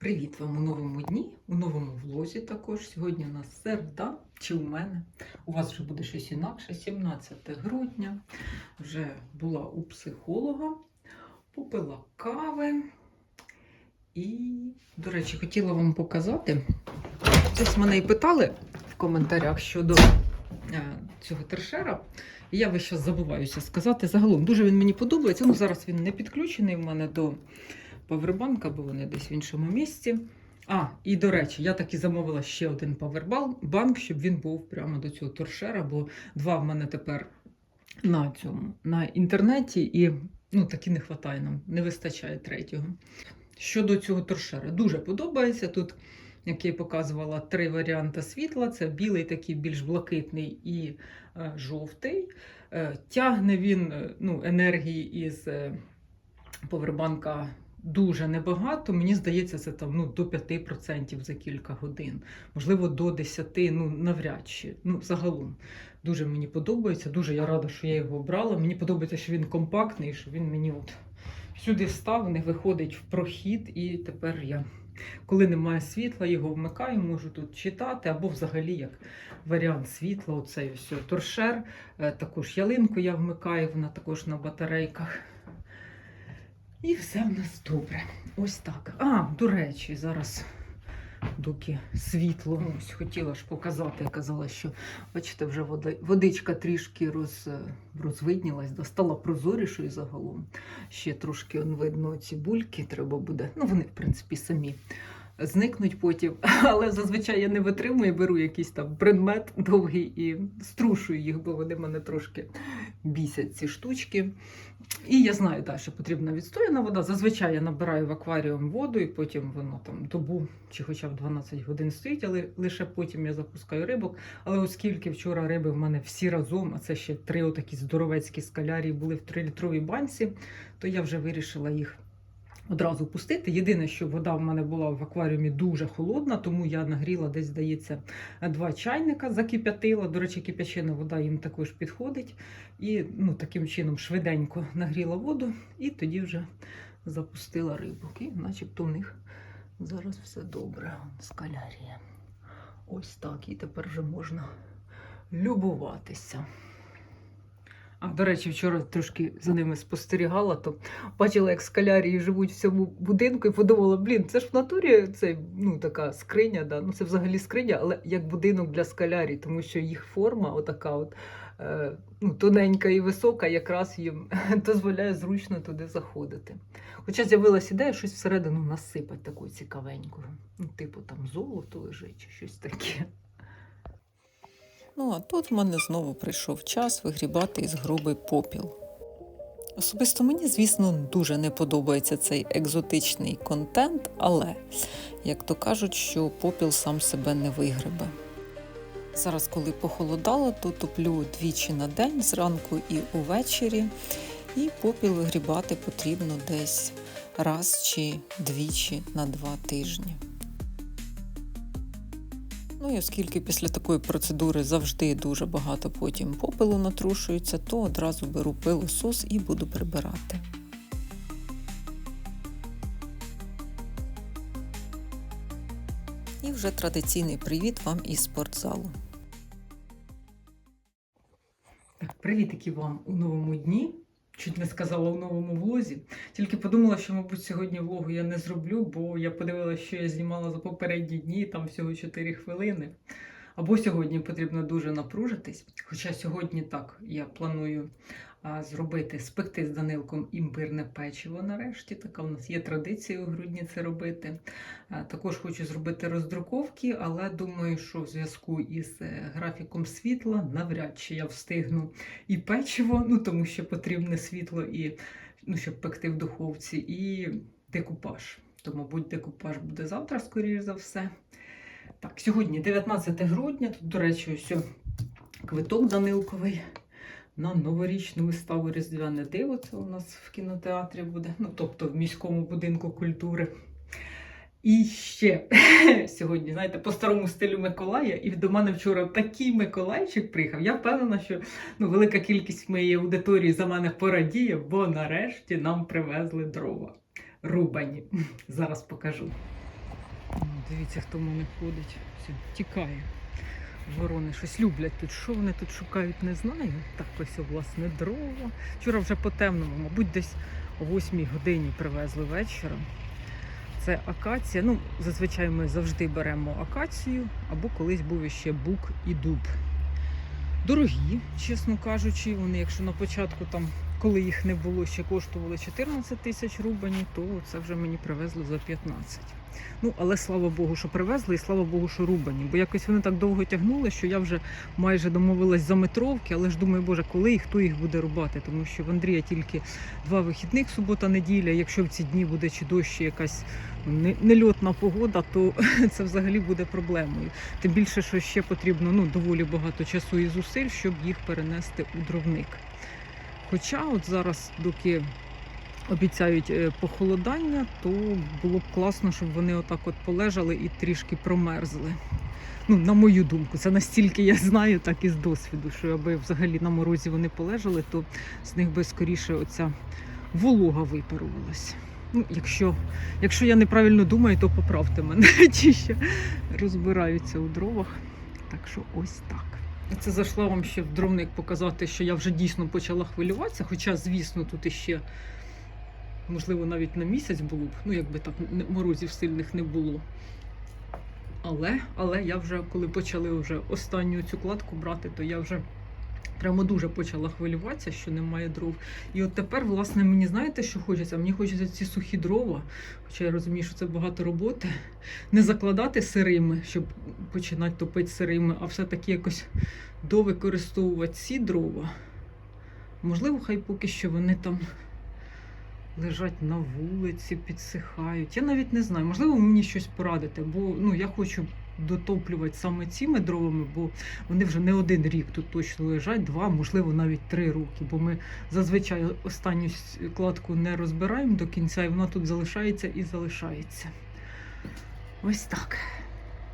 Привіт вам у новому дні, у новому влозі також. Сьогодні у нас середа, чи у мене. У вас вже буде щось інакше. 17 грудня. Вже була у психолога, попила кави. І, до речі, хотіла вам показати. Ось мене і питали в коментарях щодо е, цього тершера. І я весь час забуваюся сказати. Загалом дуже він мені подобається. Ну, зараз він не підключений в мене до павербанка, бо вони десь в іншому місці. А, і до речі, я таки замовила ще один павербанк, щоб він був прямо до цього торшера, бо два в мене тепер на цьому на інтернеті, і ну, таки не вистачає нам, не вистачає третього. Щодо цього торшера, дуже подобається. Тут, як я показувала, три варіанти світла: це білий, такий більш блакитний і е, жовтий. Е, тягне він е, ну, енергії із е, повербанка дуже небагато. Мені здається, це там ну, до 5% за кілька годин. Можливо, до 10%, ну навряд чи. Ну, загалом дуже мені подобається. Дуже я рада, що я його обрала. Мені подобається, що він компактний, що він мені от сюди став, не виходить в прохід, і тепер я. Коли немає світла, його вмикаю, можу тут читати, або взагалі як варіант світла, оцей ось торшер. Е, Також ялинку я вмикаю, вона також на батарейках. І все в нас добре. Ось так. А, до речі, зараз доки світло. Ось хотіла ж показати, казала, що бачите, вже вода, водичка трішки роз, розвиднілась, да, стала прозорішою загалом. Ще трошки он, видно ці бульки треба буде. Ну, вони, в принципі, самі. Зникнуть потім, але зазвичай я не витримую, беру якийсь там предмет довгий і струшую їх, бо вони мене трошки бісять ці штучки. І я знаю, так, що потрібна відстояна вода. Зазвичай я набираю в акваріум воду, і потім воно там добу чи хоча б 12 годин стоїть, але лише потім я запускаю рибок. Але оскільки вчора риби в мене всі разом, а це ще три отакі здоровецькі скалярії були в 3-літровій банці, то я вже вирішила їх. Одразу пустити. Єдине, що вода в мене була в акваріумі дуже холодна, тому я нагріла десь, здається, два чайника, закип'ятила. До речі, кип'ячена вода їм також підходить. І ну, таким чином швиденько нагріла воду і тоді вже запустила рибок. І начебто в них зараз все добре. Скалярія. Ось так. І тепер вже можна любуватися. А, до речі, вчора трошки за ними спостерігала, то бачила, як скалярії живуть в цьому будинку, і подумала, блін, це ж в натурі це ну, така скриня, да? ну це взагалі скриня, але як будинок для скалярій, тому що їх форма, отака от, е, ну, тоненька і висока, якраз їм дозволяє зручно туди заходити. Хоча з'явилася ідея щось всередину насипати таку цікавеньку. Ну, типу там золото лежить чи щось таке. Ну, а тут в мене знову прийшов час вигрібати із груби попіл. Особисто мені, звісно, дуже не подобається цей екзотичний контент, але, як то кажуть, що попіл сам себе не вигребе. Зараз, коли похолодало, то топлю двічі на день, зранку і увечері, і попіл вигрібати потрібно десь раз чи двічі на два тижні. Ну і оскільки після такої процедури завжди дуже багато потім попелу натрушується, то одразу беру пилосос і буду прибирати. І вже традиційний привіт вам із спортзалу. Так, привітики вам у новому дні. Чуть не сказала у новому влозі. Тільки подумала, що, мабуть, сьогодні влогу я не зроблю, бо я подивилася, що я знімала за попередні дні, там всього 4 хвилини. Або сьогодні потрібно дуже напружитись. Хоча сьогодні так я планую зробити спекти з Данилком імбирне печиво нарешті. Така в нас є традиція у грудні це робити. Також хочу зробити роздруковки, але думаю, що в зв'язку із е, графіком світла навряд чи я встигну і печиво, ну тому що потрібне світло, і ну, щоб пекти в духовці, і декупаж. То, мабуть, декупаж буде завтра, скоріш за все. Так, сьогодні 19 грудня. Тут, до речі, ось квиток Данилковий на новорічну виставу Різдвяне диво. Це у нас в кінотеатрі буде, ну тобто в міському будинку культури. І ще сьогодні, знаєте, по старому стилю Миколая, і до мене вчора такий Миколайчик приїхав. Я впевнена, що ну, велика кількість моєї аудиторії за мене порадіє, бо нарешті нам привезли дрова. Рубані. Зараз покажу. Дивіться, хто мене ходить. Все, тікає. Ворони щось люблять тут. Що вони тут шукають, не знаю. Так ось, власне, дрова. Вчора вже по темному, мабуть, десь о 8 годині привезли вечором. Це акація. Ну, зазвичай ми завжди беремо акацію, або колись був ще бук і дуб. Дорогі, чесно кажучи, вони, якщо на початку там, коли їх не було, ще коштували 14 тисяч рубанів, то це вже мені привезли за 15. Ну, але слава Богу, що привезли, і слава Богу, що рубані. Бо якось вони так довго тягнули, що я вже майже домовилась за метровки, але ж думаю, боже, коли і хто їх буде рубати? Тому що в Андрія тільки два вихідних, субота, неділя. Якщо в ці дні буде чи дощ, чи якась нельотна погода, то це взагалі буде проблемою. Тим більше, що ще потрібно ну, доволі багато часу і зусиль, щоб їх перенести у дровник. Хоча от зараз, доки обіцяють е, похолодання, то було б класно, щоб вони отак от полежали і трішки промерзли. Ну, на мою думку, це настільки я знаю, так і з досвіду, що аби взагалі на морозі вони полежали, то з них би скоріше оця волога випарувалась. Ну, якщо, якщо я неправильно думаю, то поправте мене, ті, що розбираються у дровах. Так що ось так. Це зайшла вам ще в дровник показати, що я вже дійсно почала хвилюватися. Хоча, звісно, тут іще, можливо, навіть на місяць було б, ну якби так морозів сильних не було. Але, але я вже, коли почали вже останню цю кладку брати, то я вже прямо дуже почала хвилюватися, що немає дров. І от тепер, власне, мені знаєте, що хочеться? Мені хочеться ці сухі дрова, хоча я розумію, що це багато роботи, не закладати сирими, щоб починати топити сирими, а все-таки якось довикористовувати ці дрова. Можливо, хай поки що вони там лежать на вулиці, підсихають. Я навіть не знаю. Можливо, мені щось порадити, бо ну, я хочу дотоплювати саме цими дровами, бо вони вже не один рік тут точно лежать, два, можливо, навіть три роки. Бо ми зазвичай останню кладку не розбираємо до кінця, і вона тут залишається і залишається. Ось так.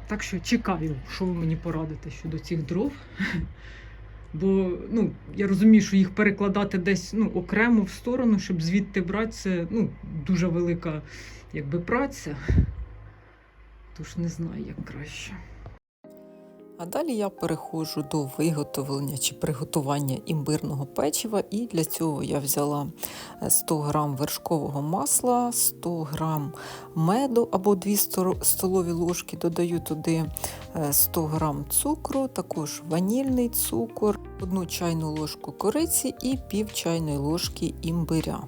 Так що чекаю, що ви мені порадите щодо цих дров. Бо ну, я розумію, що їх перекладати десь ну, окремо в сторону, щоб звідти брати, це ну, дуже велика якби, праця. Тож не знаю, як краще. А далі я переходжу до виготовлення чи приготування імбирного печива, і для цього я взяла е, 100 г вершкового масла, 100 г меду або 2 столові ложки, додаю туди е, 100 г цукру, також ванільний цукор, 1 чайну ложку кориці і пів чайної ложки імбиря.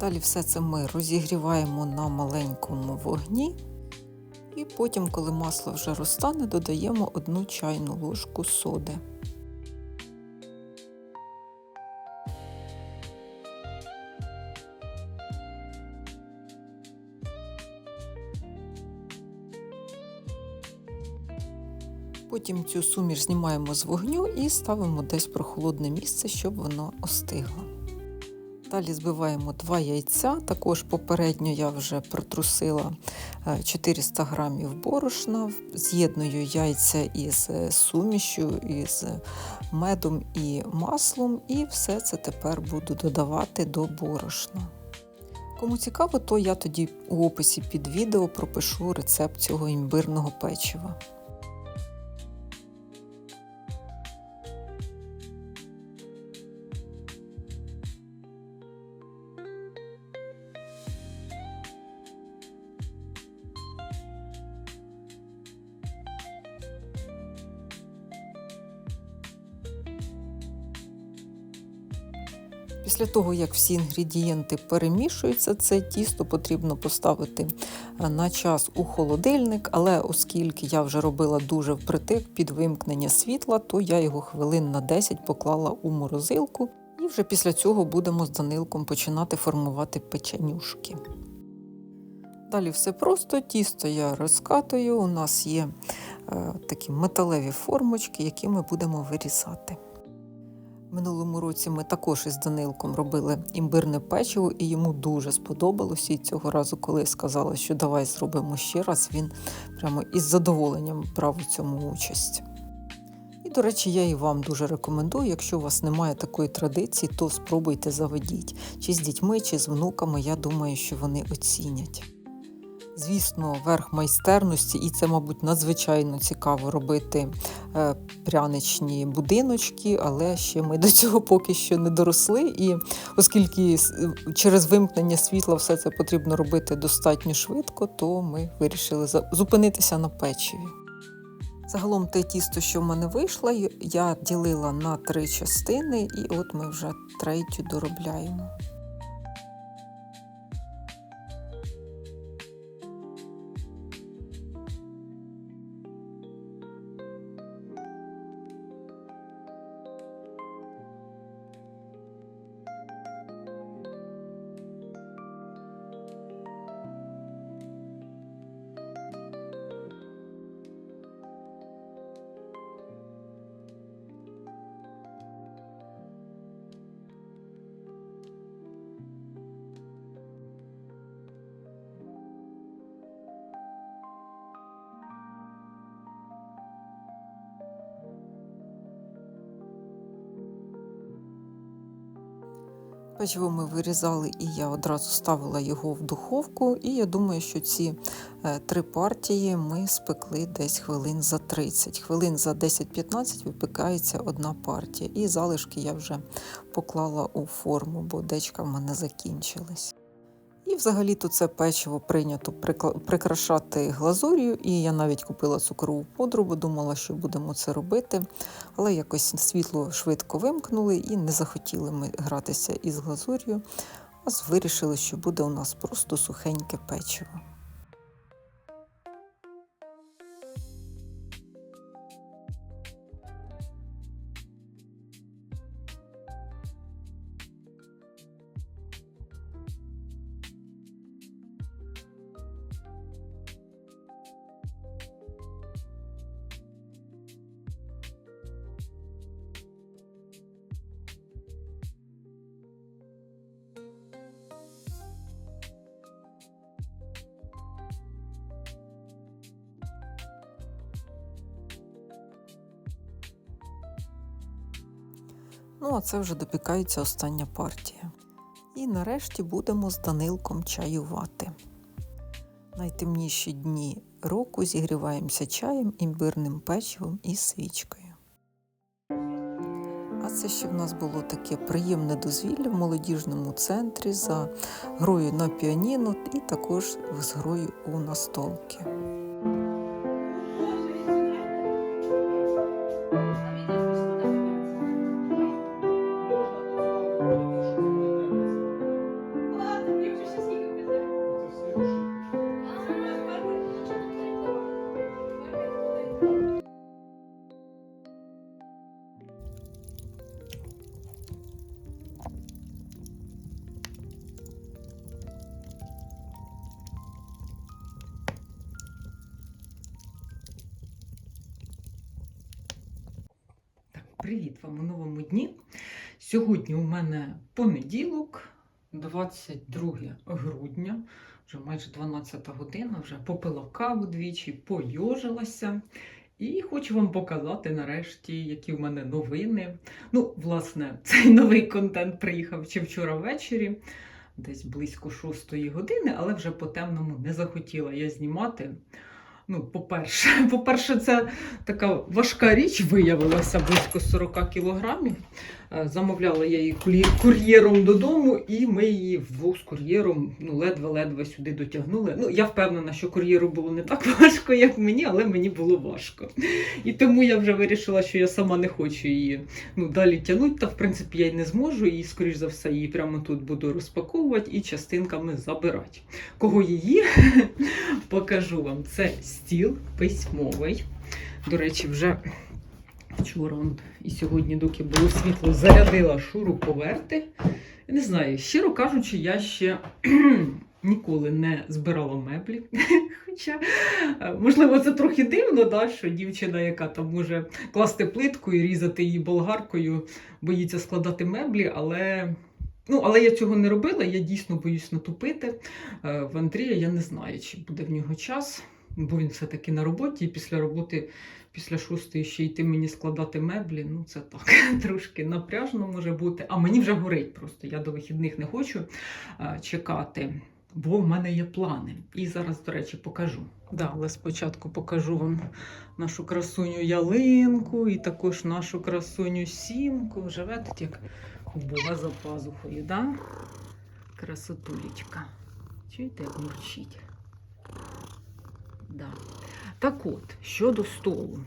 Далі все це ми розігріваємо на маленькому вогні. І потім, коли масло вже розтане, додаємо одну чайну ложку соди. Потім цю суміш знімаємо з вогню і ставимо десь в прохолодне місце, щоб воно остигло. Далі збиваємо два яйця. Також попередньо я вже протрусила е, 400 грамів борошна, з'єдную яйця із е, сумішю, із медом і маслом, і все це тепер буду додавати до борошна. Кому цікаво, то я тоді у описі під відео пропишу рецепт цього імбирного печива. Того, як всі інгредієнти перемішуються, це тісто потрібно поставити е, на час у холодильник, але оскільки я вже робила дуже впритик під вимкнення світла, то я його хвилин на 10 поклала у морозилку. І вже після цього будемо з Данилком починати формувати печенюшки. Далі все просто, тісто я розкатую. У нас є е, такі металеві формочки, які ми будемо вирізати. Минулому році ми також із Данилком робили імбирне печиво, і йому дуже сподобалося. І цього разу, коли сказала, що давай зробимо ще раз, він прямо із задоволенням брав у цьому участь. І, до речі, я і вам дуже рекомендую, якщо у вас немає такої традиції, то спробуйте заведіть. Чи з дітьми, чи з внуками, я думаю, що вони оцінять. Звісно, верх майстерності, і це, мабуть, надзвичайно цікаво робити е, пряничні будиночки, але ще ми до цього поки що не доросли. І оскільки через вимкнення світла все це потрібно робити достатньо швидко, то ми вирішили зупинитися на печиві. Загалом те тісто, що в мене вийшло, я ділила на три частини, і от ми вже третю доробляємо. Печиво ми вирізали, і я одразу ставила його в духовку. І я думаю, що ці е, три партії ми спекли десь хвилин за 30. Хвилин за 10-15 випікається одна партія. І залишки я вже поклала у форму, бо дечка в мене закінчилась. І взагалі-то це печиво прийнято прикрашати глазур'ю, і я навіть купила цукрову подробу, думала, що будемо це робити. Але якось світло швидко вимкнули і не захотіли ми гратися із глазур'ю, а вирішили, що буде у нас просто сухеньке печиво. Ну, а це вже допікається остання партія. І нарешті будемо з Данилком чаювати. Найтемніші дні року зігріваємося чаєм, імбирним печивом і свічкою. А це ще в нас було таке приємне дозвілля в молодіжному центрі за грою на піаніно і також з грою у настолки. 22 грудня, вже майже 12 година, вже попила каву двічі, пойожилася. І хочу вам показати нарешті, які в мене новини. Ну, власне, цей новий контент приїхав ще вчора ввечері, десь близько 6 години, але вже по темному не захотіла я знімати. Ну, по-перше, по-перше, це така важка річ виявилася близько 40 кілограмів. Е, Замовляла я її кур'єром додому, і ми її вдвох з кур'єром ну, ледве-ледве сюди дотягнули. Ну, я впевнена, що кур'єру було не так важко, як мені, але мені було важко. І тому я вже вирішила, що я сама не хочу її ну, далі тягнути, та в принципі я й не зможу. І, скоріш за все, її прямо тут буду розпаковувати і частинками забирати. Кого її покажу вам. Це стіл письмовий. До речі, вже вчора і сьогодні, доки було світло, зарядила шуруповерти. Я Не знаю, щиро кажучи, я ще ніколи не збирала меблі. Хоча, е, можливо, це трохи дивно, да, що дівчина, яка там може класти плитку і різати її болгаркою, боїться складати меблі, але. Ну, але я цього не робила, я дійсно боюсь натупити. Е, В Андрія я не знаю, чи буде в нього час, бо він все-таки на роботі, і після роботи, після шостої ще йти мені складати меблі. Ну, це так, трошки напряжно може бути. А мені вже горить просто. Я до вихідних не хочу чекати. бо в мене є плани. І зараз, до речі, покажу. Да, але спочатку покажу вам нашу красуню ялинку і також нашу красуню сімку. Живе тут як у за пазухою, да? Красотулечка. Чуєте, як мурчить? Да. Так от, щодо столу.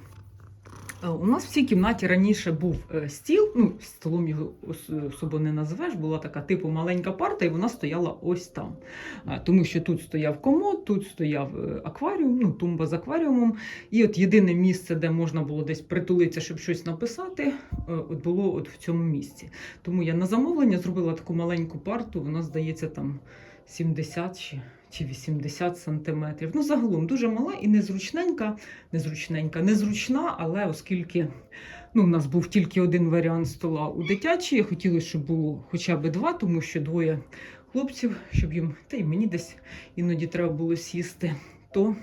Е, У нас в цій кімнаті раніше був е, стіл, ну, столом його особо не назвеш, була така типу маленька парта, і вона стояла ось там. Тому що тут стояв комод, тут стояв е, акваріум, ну, тумба з акваріумом. І от єдине місце, де можна було десь притулитися, щоб щось написати, от було от в цьому місці. Тому я на замовлення зробила таку маленьку парту, вона здається там 70 чи, чи 80 сантиметрів. Ну, загалом дуже мала і незручненька, незручненька, незручна, але оскільки ну, у нас був тільки один варіант стола у дитячій, я хотіла, щоб було хоча б два, тому що двоє хлопців, щоб їм, та й мені десь іноді треба було сісти, то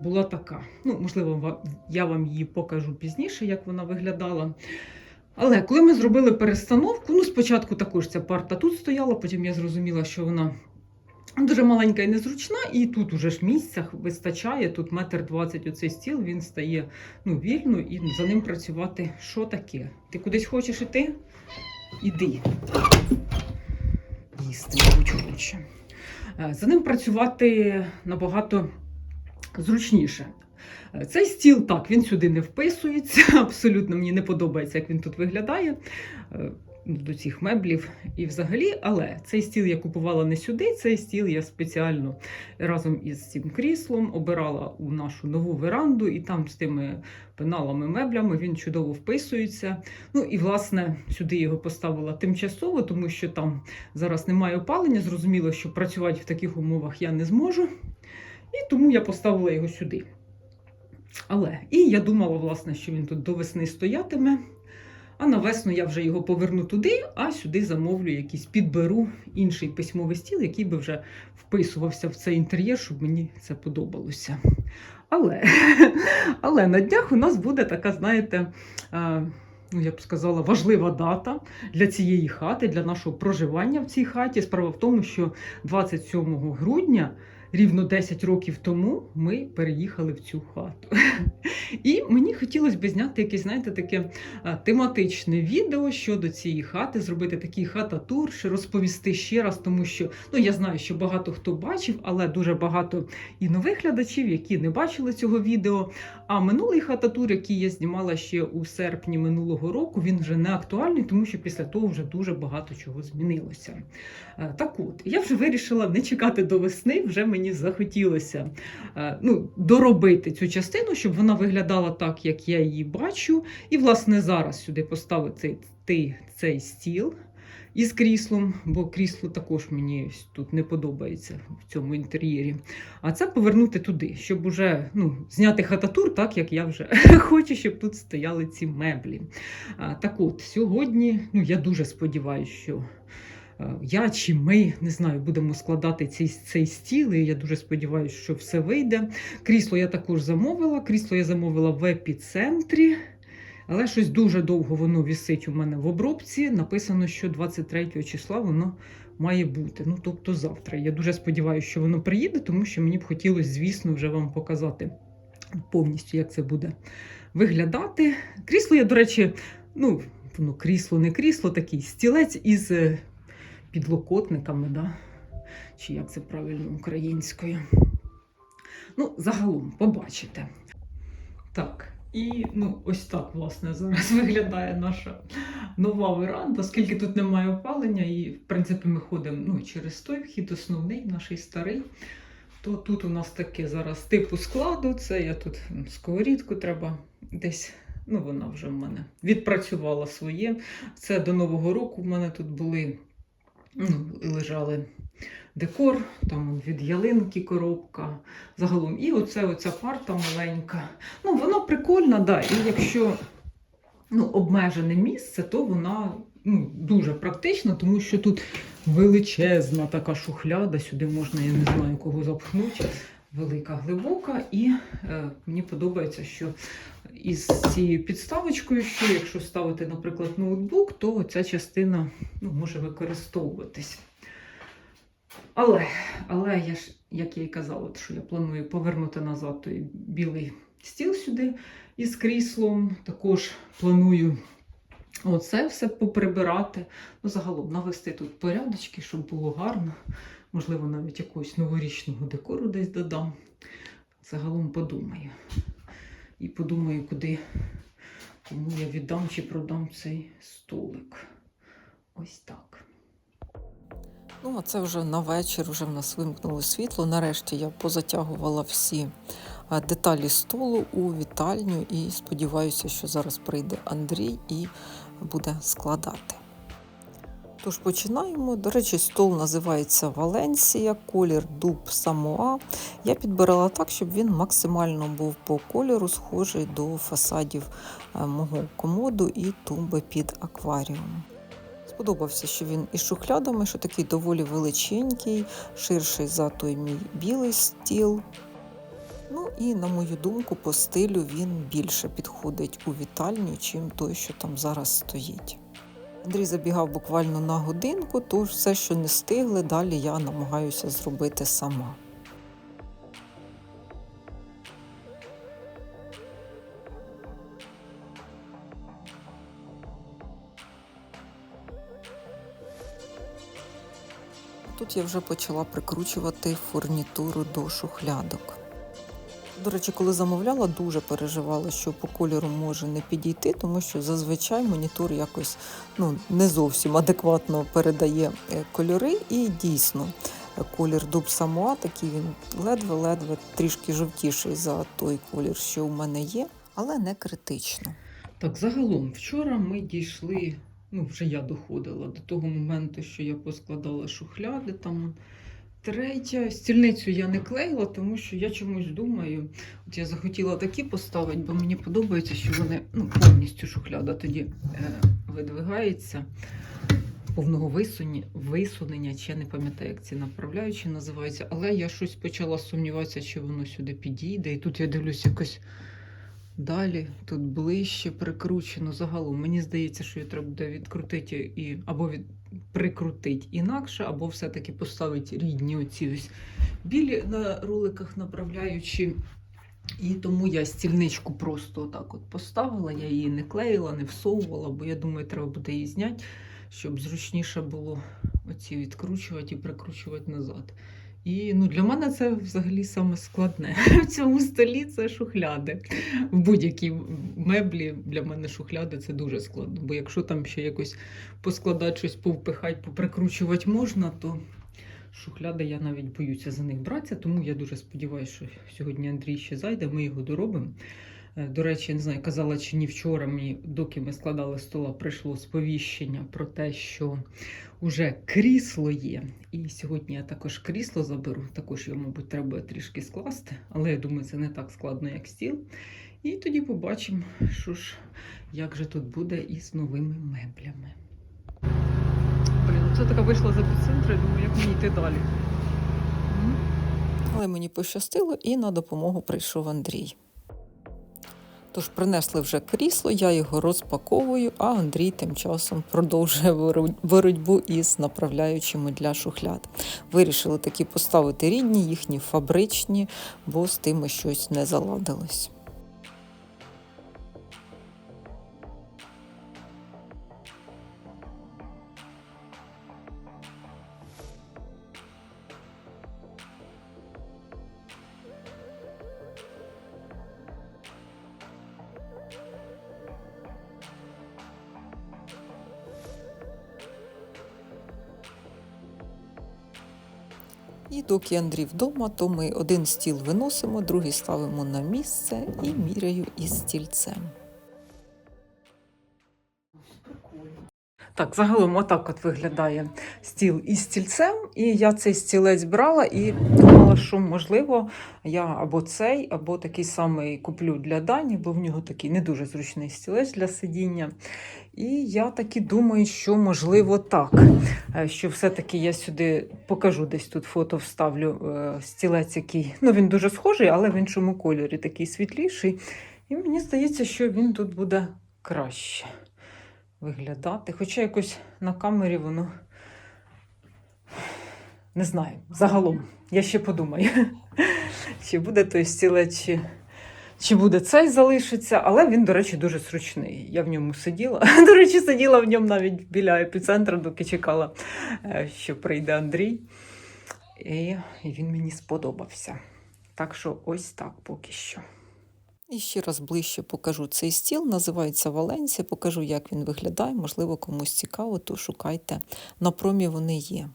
була така. Ну, можливо, я вам її покажу пізніше, як вона виглядала. Але коли ми зробили перестановку, ну спочатку також ця парта тут стояла, потім я зрозуміла, що вона дуже маленька і незручна, і тут уже ж місця вистачає. Тут метр двадцять оцей стіл, він стає ну, вільно і за ним працювати. Що таке? Ти кудись хочеш іти? Іди. Їсти, хоче. Е, За ним працювати набагато зручніше. Е, Цей стіл так, він сюди не вписується. Абсолютно мені не подобається, як він тут виглядає е, до цих меблів і взагалі. Але цей стіл я купувала не сюди. Цей стіл я спеціально разом із цим кріслом обирала у нашу нову веранду, і там з тими пеналами, меблями він чудово вписується. Ну і власне сюди його поставила тимчасово, тому що там зараз немає опалення. Зрозуміло, що працювати в таких умовах я не зможу. І тому я поставила його сюди. Але і я думала, власне, що він тут до весни стоятиме. А на весну я вже його поверну туди, а сюди замовлю якийсь підберу інший письмовий стіл, який би вже вписувався в цей інтер'єр, щоб мені це подобалося. Але, але на днях у нас буде така, знаєте, е, ну я б сказала, важлива дата для цієї хати, для нашого проживання в цій хаті. Справа в тому, що 27 грудня рівно 10 років тому ми переїхали в цю хату. І мені хотілося б зняти якесь, знаєте, таке тематичне відео щодо цієї хати, зробити такий хата-тур, розповісти ще раз, тому що ну я знаю, що багато хто бачив, але дуже багато і нових глядачів, які не бачили цього відео. А минулий хата-тур, який я знімала ще у серпні минулого року, він вже не актуальний, тому що після того вже дуже багато чого змінилося. Е, Так от, я вже вирішила не чекати до весни, вже мені захотілося е, ну, доробити цю частину, щоб вона виглядала так, як я її бачу. І, власне, зараз сюди поставити цей, цей стіл із кріслом, бо крісло також мені тут не подобається в цьому інтер'єрі. А це повернути туди, щоб уже ну, зняти хататур, так як я вже хочу, щоб тут стояли ці меблі. Так от, сьогодні ну, я дуже сподіваюся, що. Е, Я чи ми не знаю, будемо складати цей, цей стіл, і я дуже сподіваюся, що все вийде. Крісло я також замовила. Крісло я замовила в епіцентрі, але щось дуже довго воно вісить у мене в обробці. Написано, що 23 числа воно має бути. Ну, тобто завтра. Я дуже сподіваюся, що воно приїде, тому що мені б хотілося, звісно, вже вам показати повністю, як це буде виглядати. Крісло я, до речі, ну, воно крісло, не крісло, такий стілець із е, підлокотниками, да? чи як це правильно українською. Ну, загалом, побачите. Так, і ну, ось так, власне, зараз виглядає наша нова веранда, оскільки тут немає опалення, і, в принципі, ми ходимо ну, через той вхід, основний, наш старий. То тут у нас таке зараз типу складу. Це я тут сковорідку треба десь. Ну, вона вже в мене відпрацювала своє. Це до Нового року в мене тут були, ну, лежали декор, там від ялинки коробка. Загалом. І оце оця парта маленька. Ну, вона прикольна, да. І якщо ну, обмежене місце, то вона ну, дуже практична, тому що тут величезна така шухляда. Сюди можна, я не знаю, кого запхнути. Велика, глибока, і е, мені подобається, що із цією підставочкою, що якщо ставити, наприклад, ноутбук, то ця частина ну, може використовуватись. Але, але я ж, як я і казала, що я планую повернути назад той білий стіл сюди із кріслом. Також планую оце все поприбирати. Ну, загалом навести тут порядочки, щоб було гарно. Можливо, навіть якогось новорічного декору десь додам. Загалом подумаю. І подумаю, куди кому я віддам чи продам цей столик. Ось так. Ну, а це вже на вечір, вже в нас вимкнуло світло. Нарешті я позатягувала всі деталі столу у вітальню і сподіваюся, що зараз прийде Андрій і буде складати. Тож починаємо. До речі, стол називається Валенсія, колір дуб Самоа. Я підбирала так, щоб він максимально був по кольору схожий до фасадів е, мого комоду і тумби під акваріум. Сподобався, що він із шухлядами, що такий доволі величенький, ширший за той мій білий стіл. Ну і, на мою думку, по стилю він більше підходить у вітальню, чим той, що там зараз стоїть. Андрій забігав буквально на годинку, тож все, що не встигли, далі я намагаюся зробити сама. Тут я вже почала прикручувати фурнітуру до шухлядок. До речі, коли замовляла, дуже переживала, що по кольору може не підійти, тому що зазвичай монітор якось ну, не зовсім адекватно передає е, кольори. І дійсно, е, колір дуб Самоа такий він ледве-ледве трішки жовтіший за той колір, що у мене є, але не критично. Так, загалом, вчора ми дійшли, ну, вже я доходила до того моменту, що я поскладала шухляди там. Третя, стільницю я не клеїла, тому що я чомусь думаю, от я захотіла такі поставити, бо мені подобається, що вони ну, повністю шухляда тоді е, видвигається повного висуні, висунення, чи я не пам'ятаю, як ці направляючі називаються, але я щось почала сумніватися, чи воно сюди підійде. І тут я дивлюсь якось далі, тут ближче прикручено загалом. Мені здається, що її треба буде відкрутити і або від прикрутити інакше, або все-таки поставити рідні оці ось білі на роликах направляючі. І тому я стільничку просто отак от поставила, я її не клеїла, не всовувала, бо я думаю, треба буде її зняти, щоб зручніше було оці відкручувати і прикручувати назад. І ну, для мене це взагалі саме складне. В цьому столі це шухляди. В будь-якій меблі для мене шухляди це дуже складно. Бо якщо там ще якось поскладати щось, повпихати, поприкручувати можна, то шухляди я навіть боюся за них братися. Тому я дуже сподіваюся, що сьогодні Андрій ще зайде, ми його доробимо. Е, До речі, я не знаю, казала чи ні вчора мені, доки ми складали стола, прийшло сповіщення про те, що вже крісло є. І сьогодні я також крісло заберу. Також його, мабуть, треба трішки скласти, але я думаю, це не так складно, як стіл. І тоді побачимо, що ж, як же тут буде із новими меблями. Блін, це така вийшла з епіцентру, я думаю, як мені йти далі. Але мені пощастило, і на допомогу прийшов Андрій. Тож принесли вже крісло, я його розпаковую, а Андрій тим часом продовжує боротьбу із направляючими для шухляд. Вирішили таки поставити рідні, їхні фабричні, бо з тими щось не заладилось. І доки Андрій вдома, то ми один стіл виносимо, другий ставимо на місце і міряю із стільцем. Так, загалом отак от виглядає стіл із стільцем. І я цей стілець брала і думала, що можливо я або цей, або такий самий куплю для Дані, бо в нього такий не дуже зручний стілець для сидіння. І я таки думаю, що можливо так. Е, Що все-таки я сюди покажу десь тут фото вставлю е, стілець, який ну він дуже схожий, але в іншому кольорі такий світліший. І мені здається, що він тут буде краще виглядати. Хоча якось на камері воно Не знаю, загалом. Я ще подумаю, чи буде той стілець, чи, чи буде цей залишиться, але він, до речі, дуже зручний. Я в ньому сиділа. До речі, сиділа в ньому навіть біля епіцентру, доки чекала, е, що прийде Андрій. І, і він мені сподобався. Так що ось так поки що. І ще раз ближче покажу цей стіл. Називається Валенсія. Покажу, як він виглядає. Можливо, комусь цікаво, то шукайте. На промі вони є.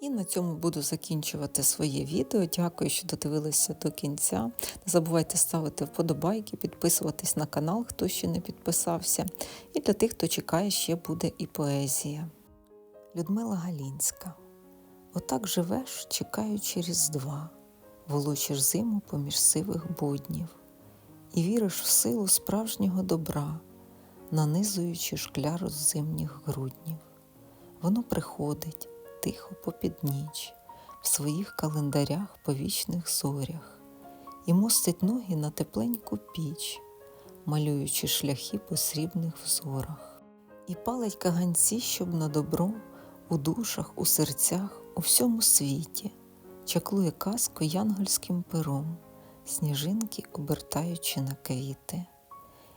І на цьому буду закінчувати своє відео. Дякую, що додивилися до кінця. Не забувайте ставити вподобайки, підписуватись на канал, хто ще не підписався. І для тих, хто чекає, ще буде і поезія. Людмила Галінська. Отак живеш, чекаючи Різдва, волочиш зиму поміж сивих буднів, і віриш в силу справжнього добра, нанизуючи шкляру з зимніх груднів. Воно приходить тихо попід ніч, в своїх календарях по вічних зорях, і мостить ноги на тепленьку піч, малюючи шляхи по срібних взорах, і палить каганці, щоб на добро у душах, у серцях, у всьому світі чаклує казку янгольським пером, сніжинки обертаючи на квіти,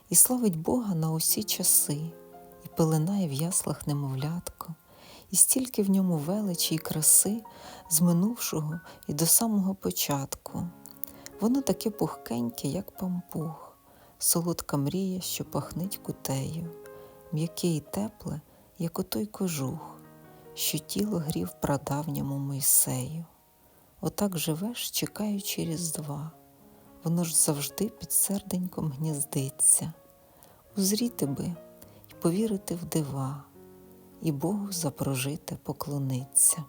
і славить Бога на усі часи, і пеленає в яслах немовлятко, і стільки в ньому величі й краси з минувшого і до самого початку. Воно таке пухкеньке, як пампух, солодка мрія, що пахнить кутею, м'яке і тепле, як отой кожух що тіло грів прадавньому Мойсею. Отак живеш, чекаючи Різдва, воно ж завжди під серденьком гніздиться. Узріти би й повірити в дива, і Богу запрожите поклониться.